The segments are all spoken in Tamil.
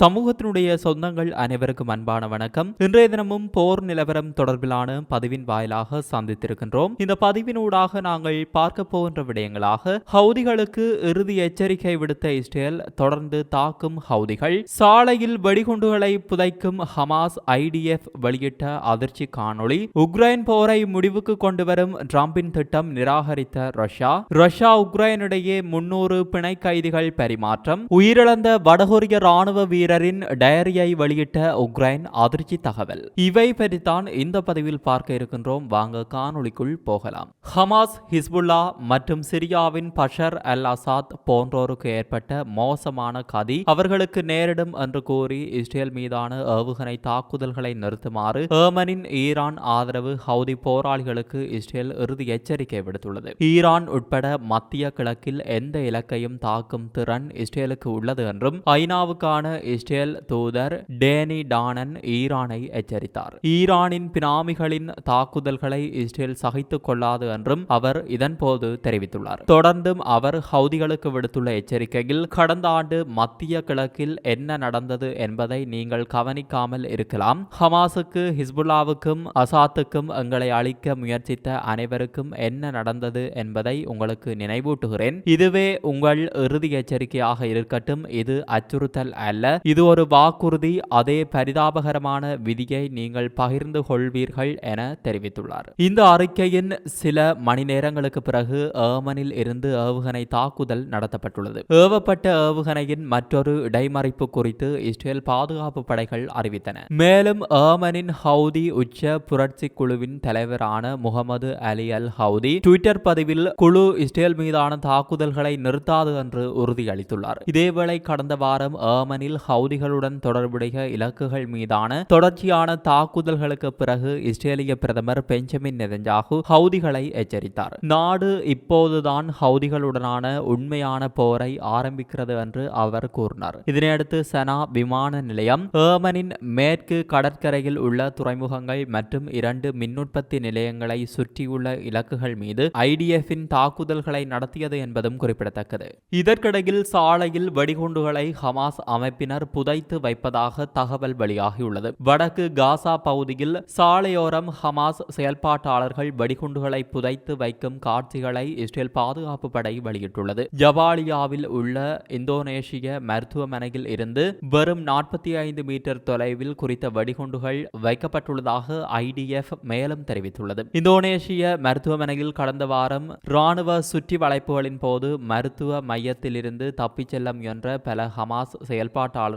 சமூகத்தினுடைய சொந்தங்கள் அனைவருக்கும் அன்பான வணக்கம். இன்றைய தினமும் போர் நிலவரம் தொடர்பிலான பதிவின் வாயிலாக சந்தித்திருக்கின்றோம். இந்த பதிவினூடாக நாங்கள் பார்க்க போகின்ற விடயங்களாக ஹவுதிகளுக்கு இறுதி எச்சரிக்கை விடுத்த இஸ்ரேல் தொடர்ந்து தாக்கும் ஹவுதிகள். சாலையில் வெடிகுண்டுகளை புதைக்கும் ஹமாஸ் ஐடிஎஃப் வெளியிட்ட அதிர்ச்சி காணொளி உக்ரைன் போரை முடிவுக்கு கொண்டு வரும் டிரம்பின் திட்டம் நிராகரித்த ரஷ்யா. ரஷ்யா உக்ரைனிடையே முன்னூறு பிணை கைதிகள் பரிமாற்றம். உயிரிழந்த வடகொரிய ராணுவ வீரரின் டயரியை வெளியிட்ட உக்ரைன் அதிர்ச்சி தகவல். இவை பற்றித்தான் இந்த பதிவில் பார்க்க இருக்கின்றோம். வாங்க காணொளிக்குள் போகலாம். ஹமாஸ் ஹிஸ்புல்லா மற்றும் சிரியாவின் பஷர் அல் அசாத் போன்றோருக்கு ஏற்பட்ட மோசமான கதி அவர்களுக்கு நேரிடும் என்று கூறி இஸ்ரேல் மீதான ஏவுகணை தாக்குதல்களை நிறுத்துமாறு ஏமனின் ஈரான் ஆதரவு ஹவுதி போராளிகளுக்கு இஸ்ரேல் இறுதி எச்சரிக்கை விடுத்துள்ளது. ஈரான் உட்பட மத்திய கிழக்கில் எந்த இலக்கையும் தாக்கும் திறன் இஸ்ரேலுக்கு உள்ளது என்றும் ஐநாவுக்கான இஸ்ரேல் தூதர் டேனி டானன் ஈரானை எச்சரித்தார். ஈரானின் பினாமிகளின் தாக்குதல்களை இஸ்ரேல் சகித்துக் கொள்ளாது என்றும் அவர் இதன்போது தெரிவித்துள்ளார். தொடர்ந்தும் அவர் ஹவுதிகளுக்கு விடுத்துள்ள எச்சரிக்கையில் கடந்த ஆண்டு மத்திய கிழக்கில் என்ன நடந்தது என்பதை நீங்கள் கவனிக்காமல் இருக்கலாம். ஹமாஸுக்கு ஹிஸ்புல்லாவுக்கும் அசாத்துக்கும் எங்களை அழிக்க முயற்சித்த அனைவருக்கும் என்ன நடந்தது என்பதை உங்களுக்கு நினைவூட்டுகிறேன். இதுவே உங்கள் இறுதி எச்சரிக்கையாக இருக்கட்டும். இது அச்சுறுத்தல் அல்ல. இது ஒரு வாக்குறுதி அதே பரிதாபகரமான விதியை நீங்கள் பகிர்ந்து கொள்வீர்கள் என தெரிவித்துள்ளார். இந்த அறிக்கையின் சில மணி நேரங்களுக்கு பிறகு ஏமனில் இருந்து ஏவுகணை தாக்குதல் நடத்தப்பட்டுள்ளது. ஏவப்பட்ட ஏவுகணையின் மற்றொரு இடைமறிப்பு குறித்து இஸ்ரேல் பாதுகாப்பு படைகள் அறிவித்தன. மேலும் ஏமனின் ஹவுதி உச்ச புரட்சி குழுவின் தலைவரான Mohammed Ali al Houthi Twitter பதிவில் குழு இஸ்ரேல் மீதான தாக்குதல்களை நிறுத்தாது என்று உறுதியளித்துள்ளார். இதேவேளை கடந்த வாரம் ஏமனில் ஹவுதிகளுடன் தொடர்புடைய இலக்குகள் மீதான தொடர்ச்சியான தாக்குதல்களுக்கு பிறகு இஸ்ரேலிய பிரதமர் பெஞ்சமின் நெதஞ்சாகு ஹவுதிகளை எச்சரித்தார். நாடு இப்போதுதான் ஹவுதிகளுடனான உண்மையான போரை ஆரம்பிக்கிறது என்று அவர் கூறினார். இதனையடுத்து சனா விமான நிலையம் ஏமனின் மேற்கு கடற்கரையில் உள்ள துறைமுகங்கள் மற்றும் இரண்டு மின்னுற்பத்தி நிலையங்களை சுற்றியுள்ள இலக்குகள் மீது ஐடிஎஃபின் தாக்குதல்களை நடத்தியது என்பதும் குறிப்பிடத்தக்கது. இதற்கிடையில் சாலையில் வெடிகுண்டுகளை ஹமாஸ் அமைப்பினர் புதைத்து வைப்பதாக தகவல் வெளியாகியுள்ளது. வடக்கு காசா பகுதியில் சாலையோரம் ஹமாஸ் செயல்பாட்டாளர்கள் வெடிகுண்டுகளை புதைத்து வைக்கும் காட்சிகளை இஸ்ரேல் பாதுகாப்பு படை வெளியிட்டுள்ளது. ஜவாலியாவில் உள்ள இந்தோனேஷிய மருத்துவமனையில் இருந்து வெறும் நாற்பத்தி ஐந்து மீட்டர் தொலைவில் குறித்த வெடிகுண்டுகள் வைக்கப்பட்டுள்ளதாக ஐடிஎஃப் மேலும் தெரிவித்துள்ளது. இந்தோனேஷிய மருத்துவமனையில் கடந்த வாரம் ராணுவ சுற்றி வளைப்புகளின் போது மருத்துவ மையத்திலிருந்து தப்பிச் செல்ல முயன்ற பல ஹமாஸ் செயல்பாட்டாளர்கள்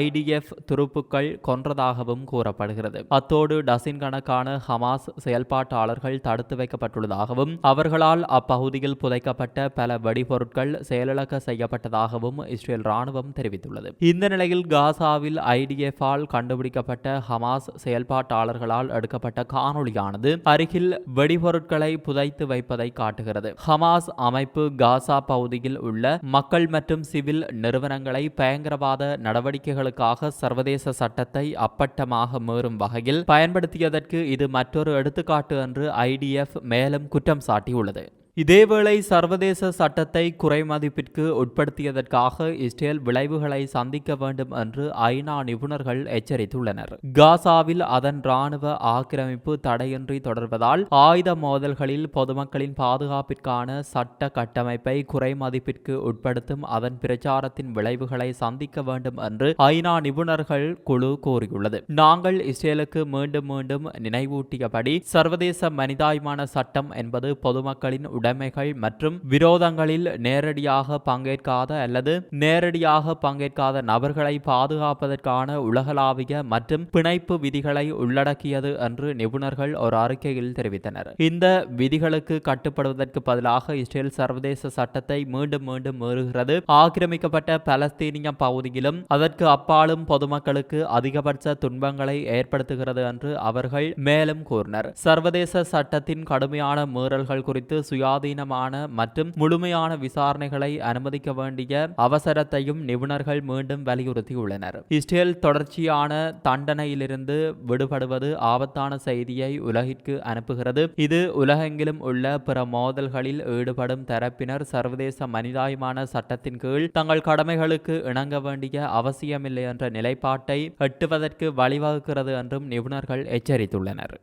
ஐடிஎஃப் துருப்புக்கள் கொன்றதாகவும் கூறப்படுகிறது. அத்தோடு டசின் கணக்கான ஹமாஸ் செயல்பாட்டாளர்கள் தடுத்து வைக்கப்பட்டுள்ளதாகவும் அவர்களால் அப்பகுதியில் புதைக்கப்பட்ட பல வெடிபொருட்கள் செயலிழக்க செய்யப்பட்டதாகவும் இஸ்ரேல் ராணுவம் தெரிவித்துள்ளது. இந்த நிலையில் காசாவில் ஐடிஎஃப் ஆல் கண்டுபிடிக்கப்பட்ட ஹமாஸ் செயல்பாட்டாளர்களால் எடுக்கப்பட்ட காணொளியானது அருகில் வெடிபொருட்களை புதைத்து வைப்பதை காட்டுகிறது. ஹமாஸ் அமைப்பு காசா பகுதியில் உள்ள மக்கள் மற்றும் சிவில் நிறுவனங்களை பயங்கரவாத நடவடிக்கைகளுக்காக சர்வதேச சட்டத்தை அப்பட்டமாக மீறும் வகையில் பயன்படுத்தியதற்கு இது மற்றொரு எடுத்துக்காட்டு என்று ஐடிஎஃப் மேலும் குற்றம் சாட்டியுள்ளது. இதேவேளை சர்வதேச சட்டத்தை குறைமதிப்பிற்கு உட்படுத்தியதற்காக இஸ்ரேல் விளைவுகளை சந்திக்க வேண்டும் என்று ஐநா நிபுணர்கள் எச்சரித்துள்ளனர். காசாவில் அதன் ராணுவ ஆக்கிரமிப்பு தடையின்றி தொடர்வதால் ஆயுத மோதல்களில் பொதுமக்களின் பாதுகாப்பிற்கான சட்ட கட்டமைப்பை குறைமதிப்பிற்கு உட்படுத்தும் அதன் பிரச்சாரத்தின் விளைவுகளை சந்திக்க வேண்டும் என்று ஐநா நிபுணர்கள் குழு கூறியுள்ளது. நாங்கள் இஸ்ரேலுக்கு மீண்டும் மீண்டும் நினைவூட்டியபடி சர்வதேச மனிதாயமான சட்டம் என்பது பொதுமக்களின் உடைமைகள் மற்றும் விரோதங்களில் நேரடியாக பங்கேற்காத அல்லது நேரடியாக பங்கேற்காத நபர்களை பாதுகாப்பதற்கான உலகளாவிய மற்றும் பிணைப்பு விதிகளை உள்ளடக்கியது என்று நிபுணர்கள் ஒரு அறிக்கையில் தெரிவித்தனர். இந்த விதிகளுக்கு கட்டுப்படுவதற்கு பதிலாக இஸ்ரேல் சர்வதேச சட்டத்தை மீண்டும் மீண்டும் மீறுகிறது. ஆக்கிரமிக்கப்பட்ட பலஸ்தீனிய பகுதியிலும் அதற்கு அப்பாலும் பொதுமக்களுக்கு அதிகபட்ச துன்பங்களை ஏற்படுத்துகிறது என்று அவர்கள் மேலும் கூறினர். சர்வதேச சட்டத்தின் கடுமையான மீறல்கள் குறித்து சுயா சுயாதீனமான மற்றும் முழுமையான விசாரணைகளை அனுமதிக்க வேண்டிய அவசரத்தையும் நிபுணர்கள் மீண்டும் வலியுறுத்தியுள்ளனர். இஸ்ரேல் தொடர்ச்சியான தண்டனையிலிருந்து விடுபடுவது ஆபத்தான செய்தியை உலகிற்கு அனுப்புகிறது. இது உலகெங்கிலும் உள்ள பிற மோதல்களில் ஈடுபடும் தரப்பினர் சர்வதேச மனிதாயமான சட்டத்தின் கீழ் தங்கள் கடமைகளுக்கு இணங்க வேண்டிய அவசியமில்லை என்ற நிலைப்பாட்டை எட்டுவதற்கு வழிவகுக்கிறது என்றும் நிபுணர்கள் எச்சரித்துள்ளனர்.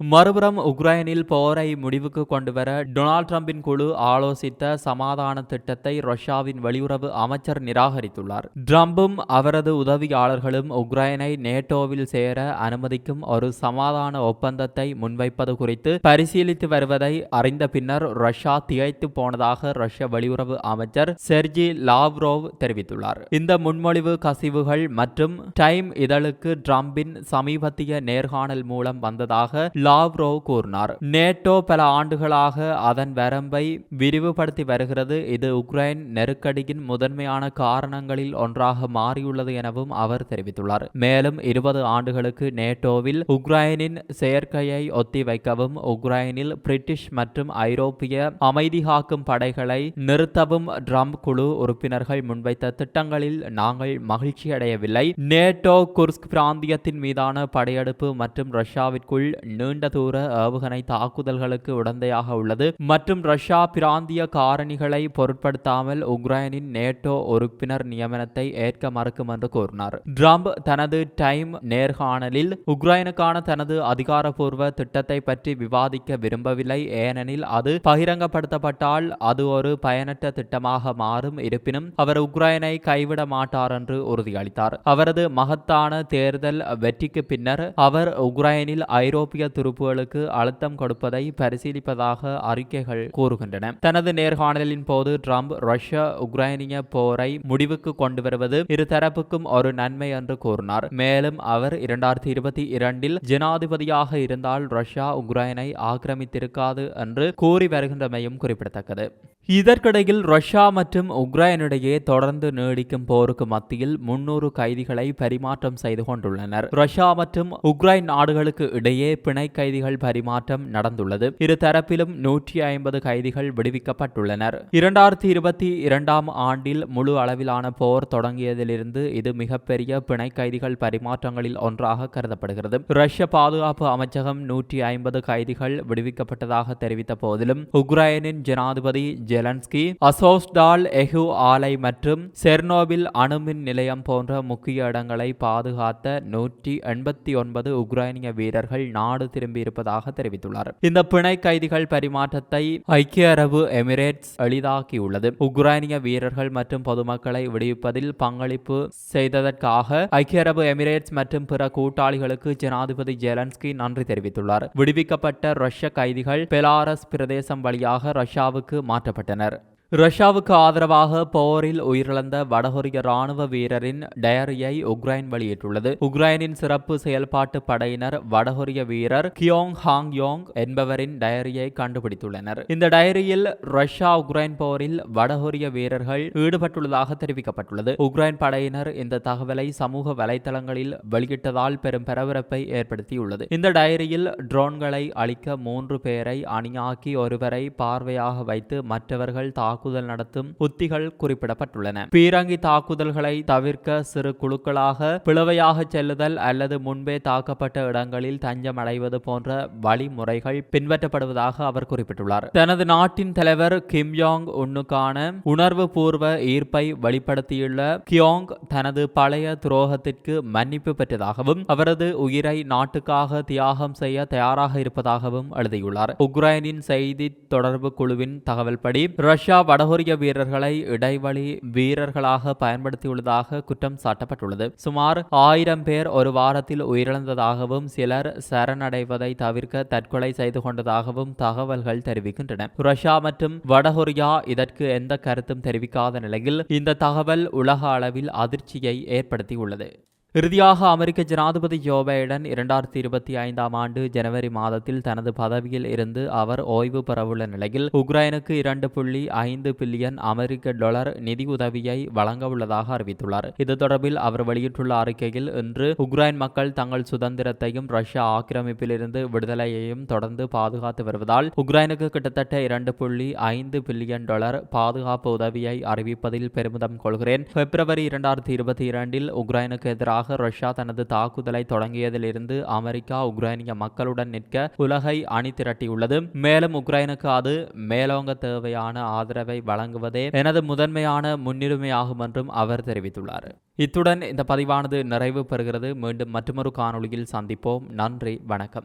மறுபுறம் உக்ரைனில் போரை முடிவுக்கு கொண்டுவர டொனால்ட் ட்ரம்பின் குழு ஆலோசித்த சமாதான திட்டத்தை ரஷ்யாவின் வெளியுறவு அமைச்சர் நிராகரித்துள்ளார். ட்ரம்பும் அவரது உதவியாளர்களும் உக்ரைனை நேட்டோவில் சேர அனுமதிக்கும் ஒரு சமாதான ஒப்பந்தத்தை முன்வைப்பது குறித்து பரிசீலித்து வருவதை அறிந்த பின்னர் ரஷ்யா திகைத்து போனதாக ரஷ்ய வெளியுறவு அமைச்சர் செர்ஜி லாவ்ரோவ் தெரிவித்துள்ளார். இந்த முன்மொழிவு கசிவுகள் மற்றும் டைம் இதழுக்கு ட்ரம்பின் சமீபத்திய நேர்காணல் மூலம் வந்ததாக லாவ்ரோவ் கூறினார் நேட்டோ பல ஆண்டுகளாக அதன் வரம்பை விரிவுபடுத்தி வருகிறது. இது உக்ரைன் நெருக்கடியின் முதன்மையான காரணங்களில் ஒன்றாக மாறியுள்ளது எனவும் அவர் தெரிவித்துள்ளார். மேலும் இருபது ஆண்டுகளுக்கு நேட்டோவில் உக்ரைனின் செயற்கையை ஒத்திவைக்கவும் உக்ரைனில் பிரிட்டிஷ் மற்றும் ஐரோப்பிய அமைதி காக்கும் படைகளை நிறுத்தவும் ட்ரம்ப் குழு உறுப்பினர்கள் முன்வைத்த திட்டங்களில் நாங்கள் மகிழ்ச்சியடையவில்லை. நேட்டோ குர்ஸ்க் பிராந்தியத்தின் மீதான படையெடுப்பு மற்றும் ரஷ்யாவிற்குள் நீண்ட நீண்ட தூர ஏவுகணை தாக்குதல்களுக்கு உடந்தையாக உள்ளது. மற்றும் ரஷ்யா பிராந்திய காரணிகளை பொருட்படுத்தாமல் உக்ரைனின் நேட்டோ உறுப்பினர் நியமனத்தை ஏற்க மறுக்கும் என்று கூறினார். ட்ரம்ப் தனது டைம் நேர்காணலில் உக்ரைனுக்கான தனது அதிகாரப்பூர்வ திட்டத்தை பற்றி விவாதிக்க விரும்பவில்லை. ஏனெனில் அது பகிரங்கப்படுத்தப்பட்டால் அது ஒரு பயனற்ற திட்டமாக மாறும் இருப்பினும் அவர் உக்ரைனை கைவிட மாட்டார் என்று உறுதியளித்தார். அவரது மகத்தான தேர்தல் வெற்றிக்கு பின்னர் அவர் உக்ரைனில் ஐரோப்பிய உறுப்புகளுக்கு அழுத்தம் கொடுப்பதை பரிசீலிப்பதாக அறிக்கைகள் கூறுகின்றன. தனது நேர்காணலின் போது ட்ரம்ப் ரஷ்யா உக்ரைனிய போரை முடிவுக்கு கொண்டு வருவது இருதரப்புக்கும் ஒரு நன்மை என்று கூறினார். மேலும் அவர் இரண்டாயிரத்தி இருபத்தி இரண்டில் ஜனாதிபதியாக இருந்தால் ரஷ்யா உக்ரைனை ஆக்கிரமித்திருக்காது என்று கூறி வருகின்றமையும் குறிப்பிடத்தக்கது. இதற்கிடையில் ரஷ்யா மற்றும் உக்ரைனிடையே தொடர்ந்து நீடிக்கும் போருக்கு மத்தியில் முன்னூறு கைதிகளை பரிமாற்றம் செய்து கொண்டுள்ளனர். ரஷ்யா மற்றும் உக்ரைன் நாடுகளுக்கு இடையே பிணை கைதிகள் பரிமாற்றம் நடந்துள்ளது. இரு தரப்பிலும் நூற்றி ஐம்பது கைதிகள் விடுவிக்கப்பட்டுள்ளனர். இரண்டாயிரத்தி இருபத்தி இரண்டாம் ஆண்டில் முழு அளவிலான போர் தொடங்கியதிலிருந்து இது மிகப்பெரிய பிணை கைதிகள் பரிமாற்றங்களில் ஒன்றாக கருதப்படுகிறது. ரஷ்ய பாதுகாப்பு அமைச்சகம் நூற்றி ஐம்பது கைதிகள் விடுவிக்கப்பட்டதாக தெரிவித்த போதிலும் உக்ரைனின் ஜனாதிபதி ஜெலன்ஸ்கி அசோஸ்டால் எஹு ஆலை மற்றும் செர்னோபில் அணுமின் நிலையம் போன்ற முக்கிய இடங்களை பாதுகாத்த நூற்றி எண்பத்தி ஒன்பது உக்ரைனிய வீரர்கள் நாடு திரும்பியிருப்பதாக தெரிவித்துள்ளார். இந்த பிணை கைதிகள் பரிமாற்றத்தை ஐக்கிய அரபு எமிரேட்ஸ் எளிதாக்கியுள்ளது. உக்ரைனிய வீரர்கள் மற்றும் பொதுமக்களை விடுவிப்பதில் பங்களிப்பு செய்ததற்காக ஐக்கிய அரபு எமிரேட்ஸ் மற்றும் பிற கூட்டாளிகளுக்கு ஜனாதிபதி ஜெலன்ஸ்கி நன்றி தெரிவித்துள்ளார். விடுவிக்கப்பட்ட ரஷ்ய கைதிகள் பெலாரஸ் பிரதேசம் வழியாக ரஷ்யாவுக்கு மாற்றப்பட்டது ஈடுபட்டனர் ரஷ்யாவுக்கு ஆதரவாக போரில் உயிரிழந்த வடகொரிய ராணுவ வீரரின் டயரியை உக்ரைன் வெளியிட்டுள்ளது. உக்ரைனின் சிறப்பு செயல்பாட்டு படையினர் வடகொரிய வீரர் கியோங் ஹாங் யோங் என்பவரின் டயரியை கண்டுபிடித்துள்ளனர். இந்த டயரியில் ரஷ்யா உக்ரைன் போரில் வடகொரிய வீரர்கள் ஈடுபட்டுள்ளதாக தெரிவிக்கப்பட்டுள்ளது. உக்ரைன் படையினர் இந்த தகவலை சமூக வலைதளங்களில் வெளியிட்டதால் பெரும் பரபரப்பை ஏற்படுத்தியுள்ளது. இந்த டயரியில் ட்ரோன்களை அளிக்க மூன்று பேரை அணியாக்கி ஒருவரை பார்வையாக வைத்து மற்றவர்கள் தாக்கு தாக்குதல் நடத்தும் உத்திகள் குறிப்பிடப்பட்டுள்ளன. பீரங்கி தாக்குதல்களை தவிர்க்க சிறு குழுக்களாக பிளவையாக செல்லுதல் அல்லது முன்பே தாக்கப்பட்ட இடங்களில் தஞ்சம் அடைவது போன்ற வழிமுறைகள் பின்பற்றப்படுவதாக அவர் குறிப்பிட்டுள்ளார். தனது நாட்டின் தலைவர் கிம் யாங் உன்னுக்கான உணர்வு பூர்வ ஈர்ப்பை வெளிப்படுத்தியுள்ள கியோங் தனது பழைய துரோகத்திற்கு மன்னிப்பு பெற்றதாகவும் அவரது உயிரை நாட்டுக்காக தியாகம் செய்ய தயாராக இருப்பதாகவும் எழுதியுள்ளார். உக்ரைனின் செய்தி தொடர்பு குழுவின் தகவல்படி ரஷ்யா வடகொரிய வீரர்களை இடைவெளி வீரர்களாக பயன்படுத்தியுள்ளதாக குற்றம் சாட்டப்பட்டுள்ளது. சுமார் ஆயிரம் பேர் ஒரு வாரத்தில் உயிரிழந்ததாகவும் சிலர் சரணடைவதை தவிர்க்க தற்கொலை செய்து கொண்டதாகவும் தகவல்கள் தெரிவிக்கின்றன. ரஷ்யா மற்றும் வடகொரியா இதற்கு எந்த கருத்தும் தெரிவிக்காத நிலையில் இந்த தகவல் உலக அளவில் அதிர்ச்சியை ஏற்படுத்தியுள்ளது. இறுதியாக அமெரிக்க ஜனாதிபதி ஜோ பைடன் இரண்டாயிரத்தி இருபத்தி ஐந்தாம் ஆண்டு ஜனவரி மாதத்தில் தனது பதவியில் இருந்து அவர் ஓய்வு பெறவுள்ள நிலையில் உக்ரைனுக்கு இரண்டு புள்ளி ஐந்து பில்லியன் அமெரிக்க டாலர் நிதி உதவியை வழங்க உள்ளதாக அறிவித்துள்ளார். இது தொடர்பில் அவர் வெளியிட்டுள்ள அறிக்கையில் இன்று உக்ரைன் மக்கள் தங்கள் சுதந்திரத்தையும் ரஷ்யா ஆக்கிரமிப்பிலிருந்து விடுதலையையும் தொடர்ந்து பாதுகாத்து வருவதால் உக்ரைனுக்கு கிட்டத்தட்ட இரண்டு புள்ளி ஐந்து பில்லியன் டாலர் பாதுகாப்பு உதவியை அறிவிப்பதில் பெருமிதம் கொள்கிறேன். பிப்ரவரி இரண்டாயிரத்தி இருபத்தி இரண்டில் உக்ரைனுக்கு எதிராக ரஷ்யா தனது தாக்குதலை தொடங்கியதிலிருந்து அமெரிக்கா உக்ரைனிய மக்களுடன் நிற்க உலகை அணி திரட்டியுள்ளது. மேலும் உக்ரைனுக்கு அது மேலோங்க தேவையான ஆதரவை வழங்குவதே எனது முதன்மையான முன்னுரிமையாகும் என்றும் அவர் தெரிவித்துள்ளார். இத்துடன் இந்த பதிவானது நிறைவு பெறுகிறது. மீண்டும் மற்றொரு காணொளியில் சந்திப்போம். நன்றி வணக்கம்.